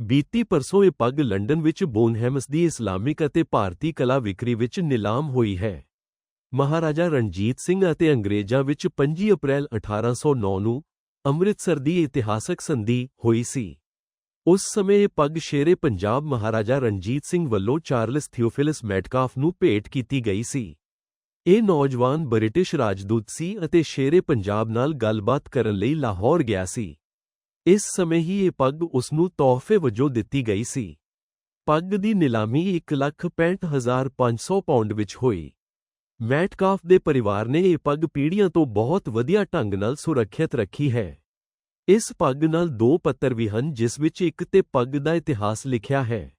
ਬੀਤੀ ਪਰਸੋਂ ਇਹ ਪੱਗ ਲੰਡਨ ਵਿੱਚ ਬੋਨਹੈਮਸ ਦੀ ਇਸਲਾਮਿਕ ਅਤੇ ਭਾਰਤੀ ਕਲਾ ਵਿਕਰੀ ਵਿੱਚ ਨਿਲਾਮ ਹੋਈ ਹੈ। ਮਹਾਰਾਜਾ ਰਣਜੀਤ ਸਿੰਘ ਅਤੇ ਅੰਗਰੇਜ਼ਾਂ ਵਿੱਚ 25 ਅਪ੍ਰੈਲ 1809 ਨੂੰ ਅੰਮ੍ਰਿਤਸਰ ਦੀ ਇਤਿਹਾਸਕ ਸੰਧੀ ਹੋਈ ਸੀ। ਉਸ ਸਮੇਂ ਇਹ ਪੱਗ ਸ਼ੇਰੇ ਪੰਜਾਬ ਮਹਾਰਾਜਾ ਰਣਜੀਤ ਸਿੰਘ ਵੱਲੋਂ ਚਾਰਲਸ ਥਿਓਫਿਲਸ ਮੈਟਕਾਫ ਨੂੰ ਭੇਟ ਕੀਤੀ ਗਈ ਸੀ। ਇਹ ਨੌਜਵਾਨ ਬ੍ਰਿਟਿਸ਼ ਰਾਜਦੂਤ ਸੀ ਅਤੇ ਸ਼ੇਰੇ ਪੰਜਾਬ ਨਾਲ ਗੱਲਬਾਤ ਕਰਨ ਲਈ ਲਾਹੌਰ ਗਿਆ ਸੀ। ਇਸ ਸਮੇਂ ਹੀ ਇਹ ਪੱਗ ਉਸ ਨੂੰ ਤੋਹਫੇ ਵਜੋਂ ਦਿੱਤੀ ਗਈ ਸੀ। ਪੱਗ ਦੀ ਨਿਲਾਮੀ 1,65,500 ਪਾਉਂਡ ਵਿੱਚ ਹੋਈ। ਮੈਟਕਾਫ ਦੇ ਪਰਿਵਾਰ ਨੇ ਇਹ ਪੱਗ ਪੀੜ੍ਹੀਆਂ ਤੋਂ ਬਹੁਤ ਵਧੀਆ ਢੰਗ ਨਾਲ ਸੁਰੱਖਿਅਤ ਰੱਖੀ ਹੈ। ਇਸ ਪੱਗ ਨਾਲ ਦੋ ਪੱਤਰ ਵੀ ਹਨ ਜਿਸ ਵਿੱਚ ਇੱਕ ਤੇ ਪੱਗ ਦਾ ਇਤਿਹਾਸ ਲਿਖਿਆ ਹੈ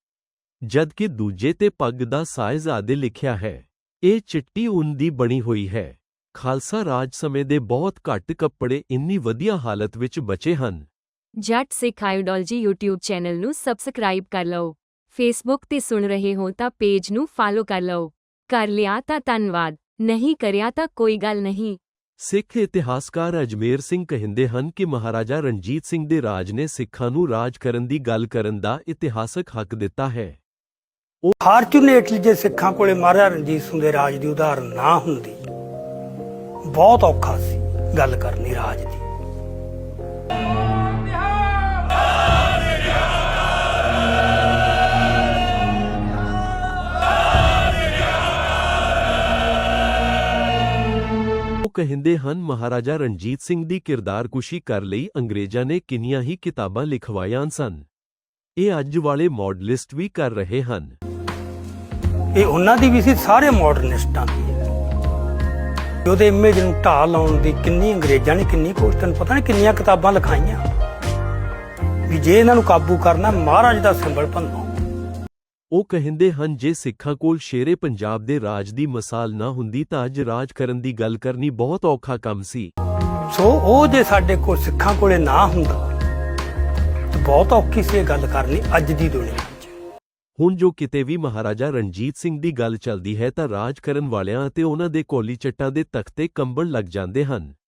ਜਦਕਿ ਦੂਜੇ ਤੇ ਪੱਗ ਦਾ ਸਾਇਜ਼ ਆਦਿ ਲਿਖਿਆ ਹੈ। ਇਹ ਚਿੱਟੀ ਉੱਨ ਦੀ ਬਣੀ ਹੋਈ ਹੈ। ਖਾਲਸਾ ਰਾਜ ਸਮੇਂ ਦੇ ਬਹੁਤ ਘੱਟ ਕੱਪੜੇ ਇੰਨੀ ਵਧੀਆ ਹਾਲਤ ਵਿੱਚ ਬਚੇ ਹਨ। Jatt Sikh ideology YouTube channel ਨੂੰ ਸਬਸਕ੍ਰਾਈਬ ਕਰ ਲਓ। ਫੇਸਬੁੱਕ ਤੇ ਸੁਣ ਰਹੇ ਹੋ ਤਾਂ ਪੇਜ ਨੂੰ ਫਾਲੋ ਕਰ ਲਓ। ਕਰ ਲਿਆ ਤਾਂ ਧੰਨਵਾਦ। ਨਹੀਂ ਕਰਿਆ ਤਾਂ ਕੋਈ ਗੱਲ ਨਹੀਂ। ਸਿੱਖ ਇਤਿਹਾਸਕਾਰ ਅਜਮੇਰ ਸਿੰਘ ਕਹਿੰਦੇ ਹਨ ਕਿ ਮਹਾਰਾਜਾ ਰਣਜੀਤ ਸਿੰਘ ਦੇ ਰਾਜ ਨੇ ਸਿੱਖਾਂ ਨੂੰ ਰਾਜ ਕਰਨ ਦੀ ਗੱਲ ਕਰਨ ਦਾ ਇਤਿਹਾਸਕ ਹੱਕ ਦਿੱਤਾ ਹੈ। ਫਾਰਚੂਨੇਟਲੀ ਜੇ ਸਿੱਖਾਂ ਕੋਲੇ ਮਹਾਰਾਜਾ ਰਣਜੀਤ ਸਿੰਘ ਦੇ ਰਾਜ ਦੀ ਉਦਾਹਰਨ ਨਾ ਹੁੰਦੀ ਬਹੁਤ ਔਖਾ ਸੀ ਗੱਲ ਕਰਨੀ ਰਾਜ ਦੀ। ਉਹ ਕਹਿੰਦੇ ਹਨ, ਮਹਾਰਾਜਾ ਰਣਜੀਤ ਸਿੰਘ ਦੀ ਕਿਰਦਾਰਕੁਸ਼ੀ ਕਰ ਲਈ ਅੰਗਰੇਜ਼ਾਂ ਨੇ ਕਿੰਨੀਆਂ ਹੀ ਕਿਤਾਬਾਂ ਲਿਖਵਾਈਆਂ ਸਨ। ਇਹ ਅੱਜ ਵਾਲੇ ਮਾਡਲਿਸਟ ਵੀ ਕਰ ਰਹੇ ਹਨ। ਇਹ ਉਹਨਾਂ ਦੀ ਵੀ ਸੀ, ਸਾਰੇ ਮਾਡਰਨਿਸਟਾਂ ਦੀ। ਉਹਦੇ ਇਮੇਜ ਨੂੰ ਢਾਹ ਲਾਉਣ ਦੀ ਕਿੰਨੀ ਅੰਗਰੇਜ਼ਾਂ ਨੇ ਕਿੰਨੀ ਕੋਸ਼ਿਸ਼ ਪਤਾ ਨਹੀਂ ਕਿੰਨੀਆਂ ਕਿਤਾਬਾਂ ਲਿਖਾਈਆਂ। ਵੀ ਜੇ ਇਹਨਾਂ ਨੂੰ ਕਾਬੂ ਕਰਨਾ, ਮਹਾਰਾਜ ਦਾ ਸਿੰਬਲ ਭੰਨੋ। ਉਹ ਕਹਿੰਦੇ ਹਨ ਜੇ ਸਿੱਖਾਂ ਕੋਲ ਸ਼ੇਰੇ ਪੰਜਾਬ ਦੇ ਰਾਜ ਦੀ ਮਿਸਾਲ ਨਾ ਹੁੰਦੀ ਤਾਂ ਅੱਜ ਰਾਜ ਕਰਨ ਦੀ ਗੱਲ ਕਰਨੀ ਬਹੁਤ ਔਖਾ ਕੰਮ ਸੀ। ਸੋ ਉਹ ਜੇ ਸਾਡੇ ਕੋਲ ਸਿੱਖਾਂ ਕੋਲੇ ਨਾ ਹੁੰਦਾ ਤਾਂ ਬਹੁਤ ਔਖੀ ਸੀ ਇਹ ਗੱਲ ਕਰਨੀ ਅੱਜ ਦੀ ਦੁਨੀਆ ਹੁਣ ਜੋ ਕਿਤੇ ਵੀ ਮਹਾਰਾਜਾ ਰਣਜੀਤ ਸਿੰਘ ਦੀ ਗੱਲ ਚੱਲਦੀ ਹੈ ਤਾਂ ਰਾਜ ਕਰਨ ਵਾਲਿਆਂ ਅਤੇ ਉਹਨਾਂ ਦੇ ਕੋਲੀ ਚੱਟਾਂ ਦੇ ਤਖਤੇ ਕੰਬਣ ਲੱਗ ਜਾਂਦੇ ਹਨ।